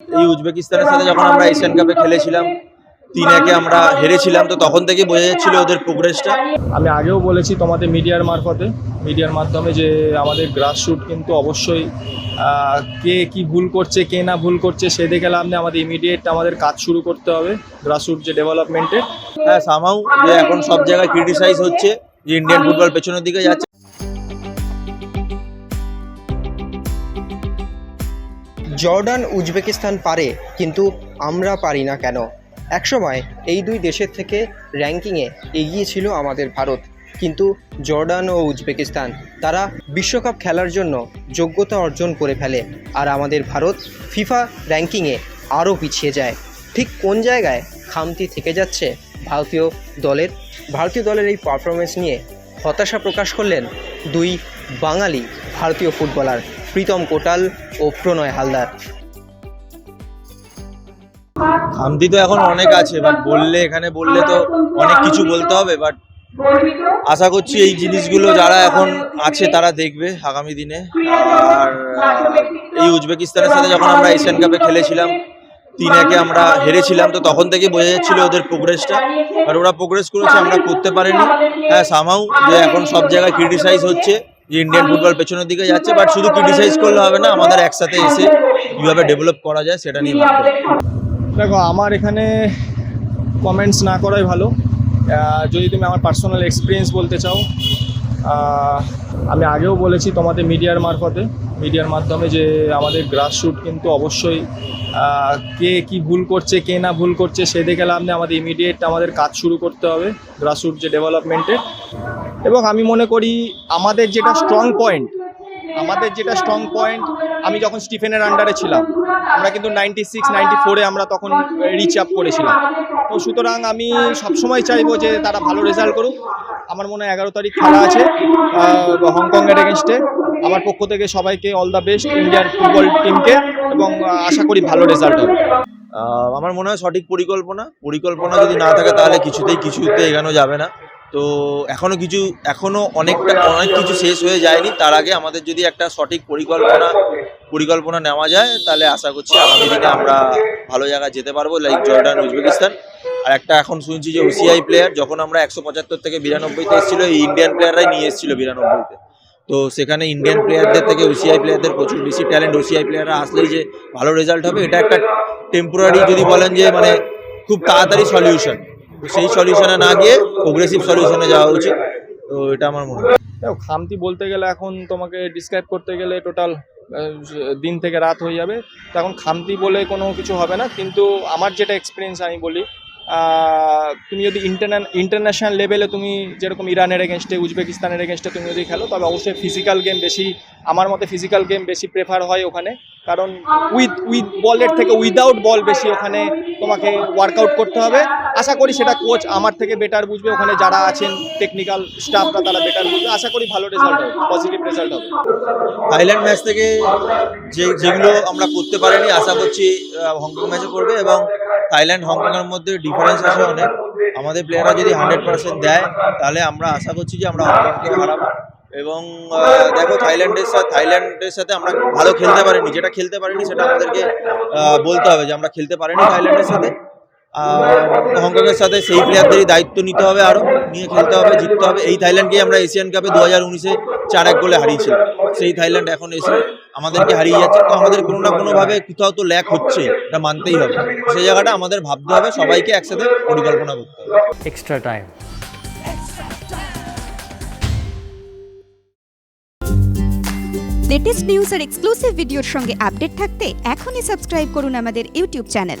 এই উজবেকিস্তানের সাথে যখন আমরা এশিয়ান কাপে খেলেছিলাম তিন একে আমরা হেরেছিলাম তো তখন থেকে বোঝা যাচ্ছিল ওদের প্রোগ্রেসটা আমি আগেও বলেছি তোমাদের মিডিয়ার মারফতে মিডিয়ার মাধ্যমে যে আমাদের গ্রাসরুট কিন্তু অবশ্যই আহ, কে কি ভুল করছে কে না ভুল করছে সে দেখে লাভ নেই। আমাদের ইমিডিয়েট আমাদের কাজ শুরু করতে হবে গ্রাস গ্রাসরুট যে ডেভেলপমেন্টের হ্যাঁ সামাও যে এখন সব জায়গায় ক্রিটিসাইজ হচ্ছে যে ইন্ডিয়ান ফুটবল পেছনের দিকে যাচ্ছে। জর্ডান, উজবেকিস্তান পারে, কিন্তু আমরা পারি না কেন? একসময় এই দুই দেশের থেকে র্যাঙ্কিংয়ে এগিয়ে ছিল আমাদের ভারত। কিন্তু জর্ডান ও উজবেকিস্তান, তারা বিশ্বকাপ খেলার জন্য যোগ্যতা অর্জন করে ফেলে, আর আমাদের ভারত ফিফা র্যাঙ্কিংয়ে আরও পিছিয়ে যায়। ঠিক কোন জায়গায় খামতি থেকে যাচ্ছে ভারতীয় দলের? ভারতীয় দলের এই পারফরমেন্স নিয়ে হতাশা প্রকাশ করলেন দুই বাঙালি ভারতীয় ফুটবলার প্রীতম কোটাল ও প্রণয় হালদার। খামতি তো এখন অনেক আছে বাট বললে, এখানে বললে তো অনেক কিছু বলতে হবে বাট আশা করছি এই জিনিসগুলো যারা এখন আছে, তারা দেখবে আগামী দিনে। আর এই উজবেকিস্তানের সাথে যখন আমরা এশিয়ান কাপে খেলেছিলাম, তিন একে আমরা হেরেছিলাম, তো তখন থেকে বোঝা যাচ্ছিল ওদের প্রোগ্রেসটা আর ওরা প্রোগ্রেস করেছে, আমরা করতে পারিনি। হ্যাঁ সামাও যে এখন সব জায়গায় ক্রিটিসাইজ হচ্ছে। যে ইন্ডিয়ান ফুটবল পেছনের দিকে যাচ্ছে বাট শুধু ক্রিটিসাইজ করলে হবে না আমাদের একসাথে এসে কীভাবে ডেভেলপ করা যায় সেটা নিয়ে দেখো আমার এখানে কমেন্টস না করাই ভালো। যদি তুমি আমার পার্সোনাল এক্সপিরিয়েন্স বলতে চাও আমি আগেও বলেছি তোমাদের মিডিয়ার মারফতে। মিডিয়ার মাধ্যমে যে আমাদের গ্রাসরুট কিন্তু অবশ্যই কে কি ভুল করছে, কে না ভুল করছে, সে দেখে লাভ নেই। আমাদের ইমিডিয়েট আমাদের কাজ শুরু করতে হবে গ্রাসরুট যে ডেভেলপমেন্টের এবং আমি মনে করি আমাদের যেটা স্ট্রং পয়েন্ট আমাদের যেটা স্ট্রং পয়েন্ট আমি যখন স্টিফেনের আন্ডারে ছিলাম, আমরা কিন্তু নাইনটি সিক্স নাইনটি ফোরে আমরা তখন রিচ আপ করেছিলাম। তো সুতরাং আমি সবসময় চাইব যে তারা ভালো রেজাল্ট করুক। আমার মনে হয় এগারো তারিখ খেলা আছে হংকংয়ের এগেনস্টে আমার পক্ষ থেকে সবাইকে অল দ্য বেস্ট ইন্ডিয়ার ফুটবল টিমকে এবং আশা করি ভালো রেজাল্ট হবে। আমার মনে হয় সঠিক পরিকল্পনা। পরিকল্পনা যদি না থাকে, তাহলে কিছুতেই, কিছুতে এগানো যাবে না। তো এখনও কিছু, এখনও অনেকটা, অনেক কিছু শেষ হয়ে যায়নি। তার আগে আমাদের যদি একটা সঠিক পরিকল্পনা পরিকল্পনা নেওয়া যায়, তাহলে আশা করছি আগামী দিনে আমরা ভালো জায়গায় যেতে পারব লাইক জর্ডান, উজবেকিস্তান। আর একটা এখন শুনছি যে ওসিআই প্লেয়ার যখন আমরা একশো পঁচাত্তর থেকে বিরানব্বইতে এসেছিল, এই ইন্ডিয়ান প্লেয়াররাই নিয়ে এসেছিল বিরানব্বইতে। তো সেখানে ইন্ডিয়ান প্লেয়ারদের থেকে ওসিআই প্লেয়ারদের প্রচুর বেশি ট্যালেন্ট ওসিআই প্লেয়াররা আসলেই যে ভালো রেজাল্ট হবে, এটা একটা টেম্পোরারি যদি বলেন যে মানে খুব তাড়াতাড়ি সলিউশন সেই সলিউশনে না গিয়ে প্রোগ্রেসিভ সলিউশনে যাওয়া উচিত। তো এটা আমার মনে হয়। খামতি বলতে গেলে এখন তোমাকে ডিসক্রাইব করতে গেলে টোটাল দিন থেকে রাত হয়ে যাবে। তো এখন খামতি বলে কোনো কিছু হবে না, কিন্তু আমার যেটা এক্সপিরিয়েন্স আমি বলি তুমি যদি ইন্টারন্যাল ইন্টারন্যাশনাল লেভেলে তুমি যেরকম ইরানের এগেনস্টে উজবেকিস্তানের এগেনস্টে তুমি যদি খেলো, তবে অবশ্যই ফিজিক্যাল গেম বেশি, আমার মতে ফিজিক্যাল গেম বেশি প্রেফার হয় ওখানে। কারণ উইথ উইথ বলের থেকে উইদাউট বল বেশি ওখানে তোমাকে ওয়ার্কআউট করতে হবে। আশা করি সেটা কোচ আমার থেকে বেটার বুঝবে। ওখানে যারা আছেন টেকনিক্যাল স্টাফরা তারা বেটার বুঝবে। আশা করি ভালো রেজাল্ট হবে পজিটিভ রেজাল্ট হবে। থাইল্যান্ড ম্যাচ থেকে যে, যেগুলো আমরা করতে পারিনি, আশা করছি হংকং ম্যাচে করবে এবং থাইল্যান্ড হংকংয়ের মধ্যে ডিফারেন্স আছে অনেক। আমাদের প্লেয়াররা যদি হান্ড্রেড পার্সেন্ট দেয়, তাহলে আমরা আশা করছি যে আমরা হংকংকে হারাবো। এবং দেখো থাইল্যান্ডের সাথে থাইল্যান্ডের সাথে আমরা ভালো খেলতে পারিনি। যেটা খেলতে পারিনি, সেটা আমাদেরকে বলতে হবে যে আমরা খেলতে পারিনি থাইল্যান্ডের সাথে। হংকংয়ের সাথে সেই প্লেয়ারদেরই দায়িত্ব নিতে হবে আরও নিয়ে খেলতে হবে জিততে হবে। এই থাইল্যান্ডকেই আমরা এশিয়ান কাপে দু হাজার উনিশে চার এক গোলে হারিয়েছিলাম। সেই থাইল্যান্ড এখন এসে আমাদেরকে হারিয়ে যাচ্ছে। তো আমাদের কোনো না কোনোভাবে কোথাও তো ল্যাক হচ্ছে এটা মানতেই হবে। সেই জায়গাটা আমাদের ভাবতে হবে সবাইকে একসাথে পরিকল্পনা করতে হবে। Extra time. লেটেস্ট নিউজ আর এক্সক্লুসিভ ভিডিওর সঙ্গে আপডেট থাকতে এখনই সাবস্ক্রাইব করুন আমাদের ইউটিউব চ্যানেল